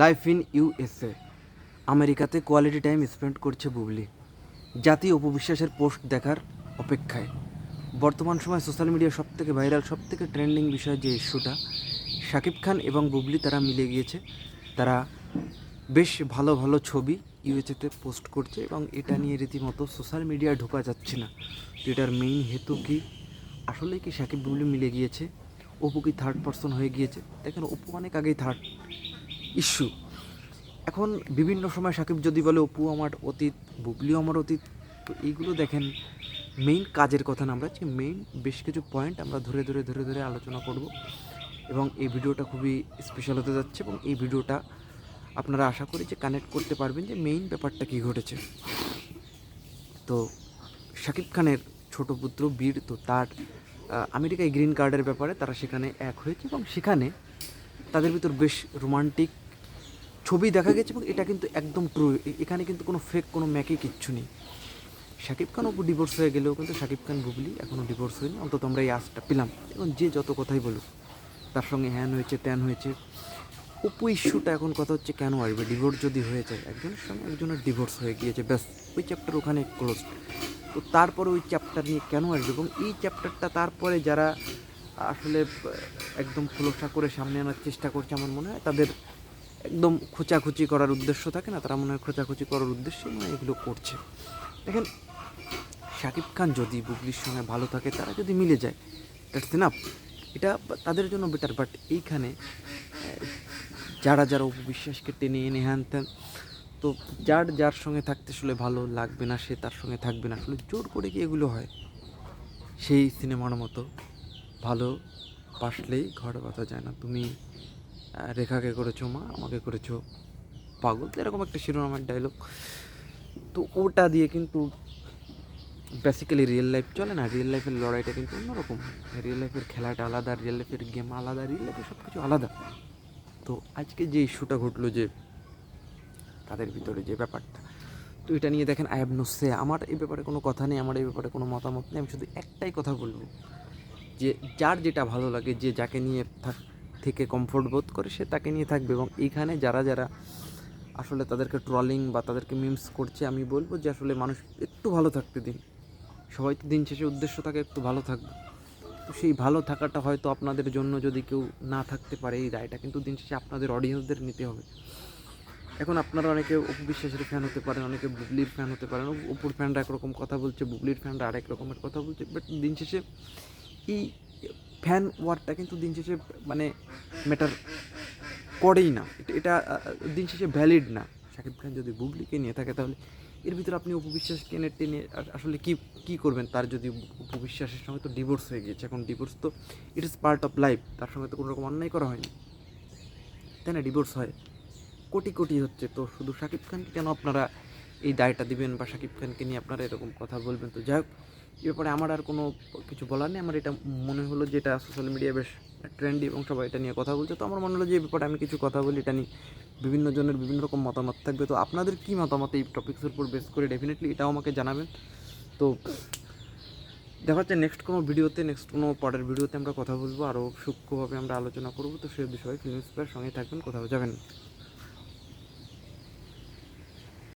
Life in USA আমেরিকাতে quality time spend করছে বুবলি। জাতি উপবিশ্বাসের পোস্ট দেখার অপেক্ষায়। বর্তমান সময় সোশ্যাল মিডিয়া সব থেকে ভাইরাল সব থেকে ট্রেন্ডিং বিষয় যে ইস্যুটা শাকিব খান এবং বুবলি তারা মিলে গিয়েছে। তারা বেশ ভালো ভালো ছবি ইউএসএতে পোস্ট করছে এবং এটা নিয়ে রীতিমতো সোশ্যাল মিডিয়ায় ঢোকা যাচ্ছে না। তো এটার মেইন হেতু কি? আসলেই কি সাকিব বুবলি মিলে গিয়েছে? অপু কি থার্ড পার্সন হয়ে গিয়েছে? দেখেন, অপু অনেক আগেই থার্ড ইস্যু এখন বিভিন্ন সময় সাকিব যদি বলে, অপু আমার অতীত বুবলিও আমার অতীত, তো এইগুলো দেখেন মেইন কাজের কথা না, আমরা যে মেইন বেশ কিছু পয়েন্ট আমরা ধরে ধরে ধরে ধরে আলোচনা করব। এবং এই ভিডিওটা খুবই স্পেশাল হতে যাচ্ছে এবং এই ভিডিওটা আপনারা আশা করি যে কানেক্ট করতে পারবেন যে মেইন ব্যাপারটা কী ঘটেছে। তো শাকিব খানের ছোট পুত্র বীর, তো তার আমেরিকায় গ্রিন কার্ডের ব্যাপারে তারা সেখানে এক হয়েছে এবং সেখানে তাদের ভিতর বেশ রোমান্টিক ছবি দেখা গেছে এবং এটা কিন্তু একদম ট্রু এখানে কিন্তু কোনো ফেক কোনো ম্যাকে কিচ্ছু নেই। শাকিব খান অপু ডিভোর্স হয়ে গেলেও কিন্তু শাকিব খান বুবলি এখনও ডিভোর্স হয়নি। অন্তত আমরা এই আশটা পেলাম। এবং যে যত কথাই বলুক, তার সঙ্গে হ্যান হয়েছে, ত্যান হয়েছে। অপু ইস্যুটা এখন কথা হচ্ছে, কেন আসবে? ডিভোর্স যদি হয়ে যায়, একজনের সঙ্গে একজনের ডিভোর্স হয়ে গিয়েছে, ব্যাস, ওই চ্যাপ্টার ওখানে ক্লোজ তো তারপরে ওই চ্যাপ্টার নিয়ে কেন আসবে? এবং এই চ্যাপ্টারটা তারপরে যারা আসলে একদম খোলসা করে সামনে আনার চেষ্টা করছে, আমার মনে হয়, তাদের একদম খোঁচাখুচি করার উদ্দেশ্য থাকে না, তারা মনে হয় খোঁচাখুচি করার উদ্দেশ্যে মানে এগুলো করছে। দেখেন, শাকিব খান যদি বুবলির সঙ্গে ভালো থাকে, তারা যদি মিলে যায় দ্যাটস এনাফ এটা তাদের জন্য বেটার বাট এইখানে যারা যারা উপবিশ্বাসকে টেনে এনে হ্যান ত্যান তো যার যার সঙ্গে থাকতে আসলে ভালো লাগবে না, সে তার সঙ্গে থাকবে না। আসলে জোর করে কি এগুলো হয়? সেই সিনেমার মতো ভালো বাসলেই ঘর বাঁধা যায় না। তুমি রেখাকে করেছ, মা, আমাকে করেছ পাগল। তো এরকম একটা শিরোনামের ডায়লগ তো ওটা দিয়ে কিন্তু বেসিক্যালি রিয়েল লাইফ চলে না রিয়েল লাইফের লড়াইটা কিন্তু অন্যরকম। রিয়েল লাইফের খেলাটা আলাদা রিয়েল লাইফের গেম আলাদা রিয়েল লাইফের সব কিছু আলাদা। তো আজকে যে ইস্যুটা ঘটলো যে তাদের ভিতরে যে ব্যাপারটা, তো এটা নিয়ে দেখেন আই হ্যাভ নো সে আমার এই ব্যাপারে কোনো কথা নেই, আমার এই ব্যাপারে কোনো মতামত নেই। আমি শুধু একটাই কথা বলব যে, যার যেটা ভালো লাগে, যে যাকে নিয়ে থাক থেকে কমফোর্ট বোধ করে সে তাকে নিয়ে থাকবে এবং এইখানে যারা যারা আসলে তাদেরকে ট্রলিং বা তাদেরকে মিমস করছে, আমি বলব যে আসলে মানুষ একটু ভালো থাকতে দিন। সবাই তো দিন শেষে উদ্দেশ্য থাকে একটু ভালো থাকবে। তো সেই ভালো থাকাটা হয়তো আপনাদের জন্য যদি কেউ না থাকতে পারে এই রায়টা, কিন্তু দিন শেষে আপনাদের অডিয়েন্সদের নিতে হবে। এখন আপনারা অনেকে অপু বিশ্বাসের ফ্যান হতে পারেন, অনেকে বুবলির ফ্যান হতে পারেন অপুর ফ্যানরা একরকম কথা বলছে, বুবলির ফ্যানরা আরেক রকমের কথা বলছে বাট দিন শেষে এই ফ্যান ওয়ার্ডটা কিন্তু দিন শেষে মানে ম্যাটার করেই না। এটা- দিন শেষে ভ্যালিড না। শাকিব খান যদি বুবলিকে নিয়ে থাকে, তাহলে এর ভিতরে আপনি উপবিশ্বাস টেনে টেনে আসলে কি কি করবেন? তার যদি উপবিশ্বাসের সঙ্গে তো ডিভোর্স হয়ে গিয়েছে। এখন ডিভোর্স তো it is part of life তার সঙ্গে তো কোনো রকম অন্যায় করা হয়নি। তাই না? ডিভোর্স হয়। কোটি কোটি হচ্ছে। তো শুধু শাকিব খানকে কেন আপনারা এই দায়টা দিবেন বা শাকিব খানকে নিয়ে আপনারা এরকম কথা বলবেন? তো যাই হোক এ ব্যাপারে আমার আর কোনো কিছু বলার নেই। আমার এটা মনে হলো যে এটা সোশ্যাল মিডিয়া বেশ ট্রেন্ডি এবং সবাই এটা নিয়ে কথা বলছে। তো আমার মনে হলো যে ব্যাপারে আমি কিছু কথা বলি, এটা নিয়ে বিভিন্ন জনের বিভিন্ন রকম মতামত থাকবে। তো আপনাদের কী মতামত এই টপিক্সের উপর বেস করে? ডেফিনেটলি এটাও আমাকে জানাবেন। তো দেখা যাচ্ছে নেক্সট কোনো ভিডিওতে নেক্সট কোনো পরের ভিডিওতে আমরা কথা বলব। আরও সূক্ষ্মভাবে আমরা আলোচনা করব। তো সে বিষয়ে ফিল্ম স্পেয়ার সঙ্গে থাকবেন, কোথাও যাবেন।